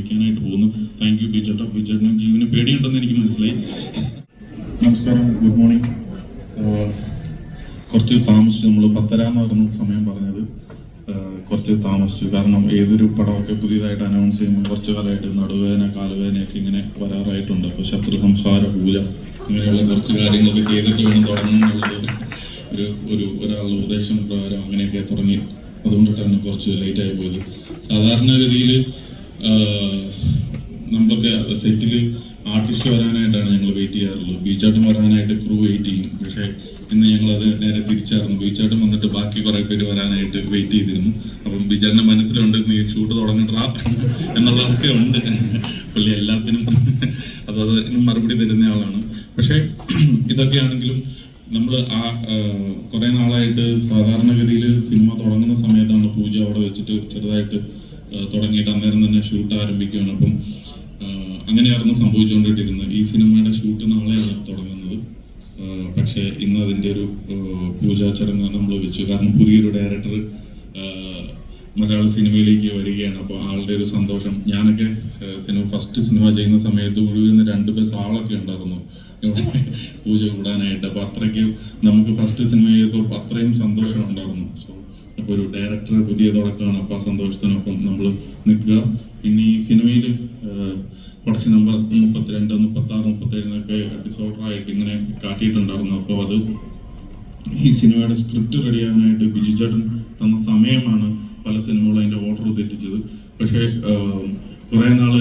ആരംഭിക്കാനായിട്ട് പോകുന്നു. Thank you ബിജേട്ട ബിജേട്ടനും ജീവന് പേടിയുണ്ടെന്ന് എനിക്ക് മനസ്സിലായി. നമസ്കാരം. ഗുഡ് മോർണിംഗ് കുറച്ച് താമസിച്ചു. നമ്മൾ പത്തരാന്നായിരുന്നു സമയം പറഞ്ഞത്. കുറച്ച് താമസിച്ചു. കാരണം ഏതൊരു പടമൊക്കെ പുതിയതായിട്ട് അനൗൺസ് ചെയ്യുമ്പോൾ കുറച്ച് കാലമായിട്ട് നടുവേദന കാലുവേദനയൊക്കെ ഇങ്ങനെ വരാറായിട്ടുണ്ട്. അപ്പോൾ ശത്രു സംഹാര പൂജ ഇങ്ങനെയുള്ള കുറച്ച് കാര്യങ്ങളൊക്കെ ചെയ്തിട്ട് വേണം തുടങ്ങുന്നുള്ളത് ഒരു ഒരു ഒരാളുടെ ഉപദേശം പ്രകാരം അങ്ങനെയൊക്കെ തുടങ്ങി. അതുകൊണ്ടിട്ടാണ് കുറച്ച് ലേറ്റ് ആയി പോയത്. സാധാരണഗതിയിൽ നമ്മളൊക്കെ സെറ്റിൽ ആർട്ടിസ്റ്റ് വരാനായിട്ടാണ് ഞങ്ങൾ വെയിറ്റ് ചെയ്യാറുള്ളത്. ബീച്ചാട്ടം വരാനായിട്ട് ക്രൂ വെയിറ്റ് ചെയ്യും. പക്ഷേ ഇന്ന് ഞങ്ങളത് നേരെ തിരിച്ചായിരുന്നു. ബീച്ചാട്ടം വന്നിട്ട് ബാക്കി കുറേ പേര് വരാനായിട്ട് വെയിറ്റ് ചെയ്തിരുന്നു. അപ്പം ബീച്ചാട്ടിന്റെ മനസ്സിലുണ്ട് നീ ഷൂട്ട് തുടങ്ങട്ടാ എന്നുള്ളതൊക്കെ ഉണ്ട്. പുള്ളി എല്ലാത്തിനും അതത് മറുപടി തരുന്ന ആളാണ്. പക്ഷേ ഇതൊക്കെയാണെങ്കിലും നമ്മൾ ആ കുറെ നാളായിട്ട് സാധാരണഗതിയിൽ സിനിമ തുടങ്ങുന്ന സമയത്താണ് പൂജ അവിടെ വെച്ചിട്ട് ചെറുതായിട്ട് തുടങ്ങിയിട്ട് അന്നേരം തന്നെ ഷൂട്ട് ആരംഭിക്കുകയാണ്. അപ്പം അങ്ങനെയായിരുന്നു സംഭവിച്ചുകൊണ്ടിട്ടിരുന്നത് ഈ സിനിമയുടെ ഷൂട്ട് നാളെയാണ് തുടങ്ങുന്നത്. പക്ഷേ ഇന്ന് അതിന്റെ ഒരു പൂജാ ചടങ്ങ് നമ്മൾ വെച്ചു. കാരണം പുതിയൊരു ഡയറക്ടർ മലയാള സിനിമയിലേക്ക് വരികയാണ്. അപ്പോൾ ആളുടെ ഒരു സന്തോഷം. ഞാനൊക്കെ സിനിമ ഫസ്റ്റ് സിനിമ ചെയ്യുന്ന സമയത്ത് മുഴുവൻ രണ്ട് ബസ് ആളൊക്കെ ഉണ്ടായിരുന്നു. പൂജ കൂടാനായിട്ട് അപ്പോൾ അത്രയ്ക്ക് നമുക്ക് ഫസ്റ്റ് സിനിമ ചെയ്തപ്പോൾ അത്രയും സന്തോഷം ഉണ്ടായിരുന്നു. സോ അപ്പോൾ ഒരു ഡയറക്ടർ പുതിയ തുടക്കമാണ്. അപ്പോൾ ആ സന്തോഷത്തിനൊപ്പം നമ്മൾ നിൽക്കുക. പിന്നെ ഈ സിനിമയിൽ പ്രൊഡക്ഷൻ നമ്പർ മുപ്പത്തിരണ്ട് മുപ്പത്തി ആറ് മുപ്പത്തേഴിനൊക്കെ ഡിസോർഡർ ആയിട്ട് ഇങ്ങനെ കാട്ടിയിട്ടുണ്ടായിരുന്നു. അപ്പോൾ അത് ഈ സിനിമയുടെ സ്ക്രിപ്റ്റ് റെഡിയാകാനായിട്ട് ബിജു ചേട്ടൻ തന്ന സമയമാണ് പല സിനിമകളും അതിന്റെ ഓർഡർ തെറ്റിച്ചത്. പക്ഷേ കുറേ നാൾ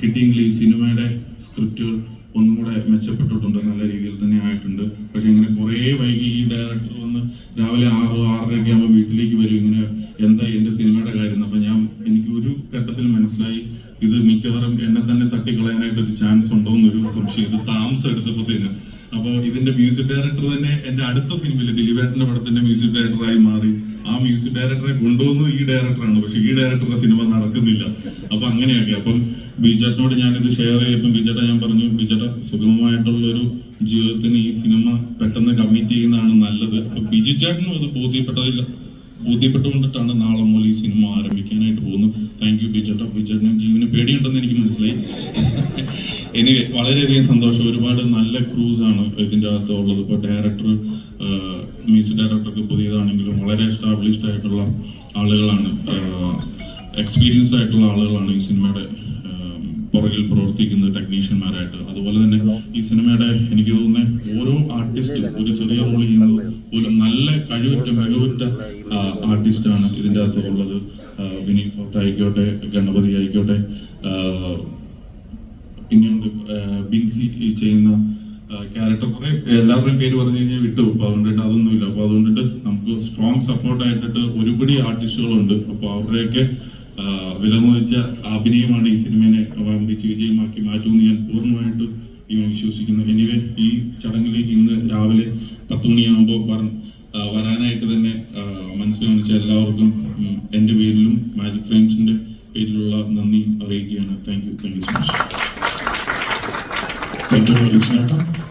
കിട്ടിയെങ്കിൽ ഈ സിനിമയുടെ സ്ക്രിപ്റ്റുകൾ ഒന്നും കൂടെ മെച്ചപ്പെട്ടിട്ടുണ്ട് നല്ല രീതിയിൽ തന്നെ ആയിട്ടുണ്ട്. പക്ഷെ ഇങ്ങനെ കുറേ വൈകി ഈ ഡയറക്ടർ വന്ന് രാവിലെ ആറ് ആറരയൊക്കെ ആകുമ്പോൾ വീട്ടിലേക്ക് വരും ഇങ്ങനെ എന്താ എന്റെ സിനിമയുടെ കാര്യം അപ്പം ഞാൻ എനിക്ക് ഒരു ഘട്ടത്തിൽ മനസ്സിലായി ഇത് മിക്കവാറും എന്നെ തന്നെ തട്ടിക്കളയാനായിട്ട് ഒരു ചാൻസ് ഉണ്ടോ എന്നൊരു സംശയം. ഇത് താമസം എടുത്തപ്പോഴത്തേനും അപ്പോൾ ഇതിന്റെ മ്യൂസിക് ഡയറക്ടർ തന്നെ എന്റെ അടുത്ത സിനിമയിൽ ദിലീപേട്ടന്റെ പടത്തിന്റെ മ്യൂസിക് ഡയറക്ടറായി മാറി. ആ മ്യൂസിക് ഡയറക്ടറെ കൊണ്ടുവന്നത് ഈ ഡയറക്ടറാണ് പക്ഷെ ഈ ഡയറക്ടറുടെ സിനിമ നടക്കുന്നില്ല. അപ്പൊ അങ്ങനെയൊക്കെ. അപ്പം ബിജേട്ടനോട് ഞാനിത് ഷെയർ ചെയ്തപ്പോൾ ബിജേട്ട ഞാൻ പറഞ്ഞു ബിജേട്ട സുഗമമായിട്ടുള്ള ഒരു ജീവിതത്തിന് ഈ സിനിമ പെട്ടെന്ന് കമ്മിറ്റ് ചെയ്യുന്നതാണ് നല്ലത്. അപ്പൊ ബിജു ചേട്ടനും അത് ബോധ്യപ്പെട്ടതില്ല. ബോധ്യപ്പെട്ടുകൊണ്ടിട്ടാണ് നാളെ മുതൽ ഈ സിനിമ ആരംഭിക്കാനായിട്ട് പോകുന്നത്. Thank you ബിജേട്ട. ബിജേട്ടന് ജീവന് പേടിയുണ്ടെന്ന് എനിക്ക് മനസ്സിലായി. എനിക്ക് വളരെയധികം സന്തോഷം. ഒരുപാട് നല്ല ക്രൂസ് ആണ് ഇതിന്റെ അകത്ത് ഉള്ളത്. ഇപ്പോൾ ഡയറക്ടർ മ്യൂസിക് ഡയറക്ടർക്ക് പുതിയതാണെങ്കിലും വളരെ എസ്റ്റാബ്ലിഷ്ഡ് ആയിട്ടുള്ള ആളുകളാണ്. എക്സ്പീരിയൻസ്ഡ് ആയിട്ടുള്ള ആളുകളാണ് ഈ സിനിമയുടെ പുറകിൽ പ്രവർത്തിക്കുന്ന ടെക്നീഷ്യന്മാരായിട്ട് അതുപോലെ തന്നെ ഈ സിനിമയുടെ എനിക്ക് തോന്നുന്നത് ഓരോ ആർട്ടിസ്റ്റും ഒരു ചെറിയ റോൾ ചെയ്യുന്നത് പോലും നല്ല കഴിവുറ്റ മികവുറ്റ ആർട്ടിസ്റ്റാണ് ഇതിന്റെ അകത്ത് ഉള്ളത് വിനീത് ഫോർട്ട് ആയിക്കോട്ടെ ഗണപതി ആയിക്കോട്ടെ പിന്നെ പിന്നെയുണ്ട് ബിൻസി ചെയ്യുന്ന ക്യാരക്ടർ കുറെ എല്ലാവരുടെയും പേര് പറഞ്ഞു കഴിഞ്ഞാൽ വിട്ടു. അപ്പൊ അതുകൊണ്ടിട്ട് അതൊന്നുമില്ല. അപ്പൊ അതുകൊണ്ടിട്ട് നമുക്ക് സ്ട്രോങ് സപ്പോർട്ട് ആയിട്ടിട്ട് ഒരുപടി ആർട്ടിസ്റ്റുകളുണ്ട് അപ്പൊ അവരുടെയൊക്കെ ആഹ് വിലമതിച്ച അഭിനയമാണ് ഈ സിനിമയെ വമ്പിച്ച് വിജയമാക്കി മാറ്റുമെന്ന് ഞാൻ പൂർണമായിട്ട് ഞാൻ വിശ്വസിക്കുന്നു. എനിവേ ഈ ചടങ്ങിൽ ഇന്ന് രാവിലെ പത്ത് മണിയാകുമ്പോൾ വര- വരാനായിട്ട് തന്നെ മനസ്സ് കാണിച്ച എല്ലാവർക്കും എന്റെ പേരിലും മാജിക് ഫ്രെയിംസിന്റെ പേരിലുള്ള നന്ദി അറിയിക്കുകയാണ്. Thank you thank you so much thank you.